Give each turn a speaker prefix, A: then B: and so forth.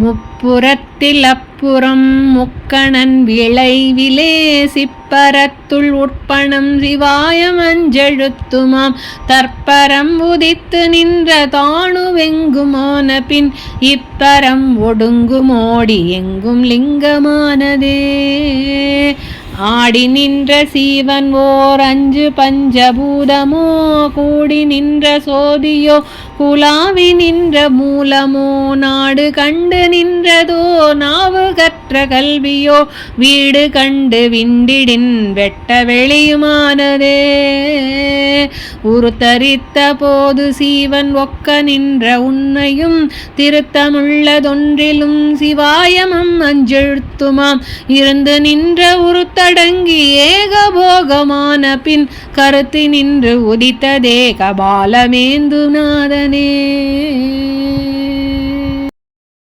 A: முப்புறத்தில் அப்புறம் முக்கணன் விளைவிலே சிப்பரத்துள் உட்பணம் சிவாயம் அஞ்செழுத்துமாம் தற்பரம் உதித்து நின்ற தானுவெங்குமான பின் இப்பரம் ஒடுங்குமோடி எங்கும் லிங்கமானதே. ஆடி நின்ற சீவன் ஓர் அஞ்சு பஞ்சபூதமோ கூடி நின்ற சோதியோ குலாவி நின்ற மூலமோ நாடு கண்டு நின்றதோ நாவு கற்ற கல்வியோ வீடு கண்டு விண்டிடின் வெட்ட வெளியுமானதே. உருத்தரித்த போது சீவன் ஒக்க நின்ற உன்னையும் திருத்தமுள்ளதொன்றிலும் சிவாயமம் அஞ்செழுத்துமாம். இருந்து நின்ற உருத்தடங்கி ஏகபோகமான பின் கருத்தி நின்று உதித்ததே கபாலமேந்துநாதனே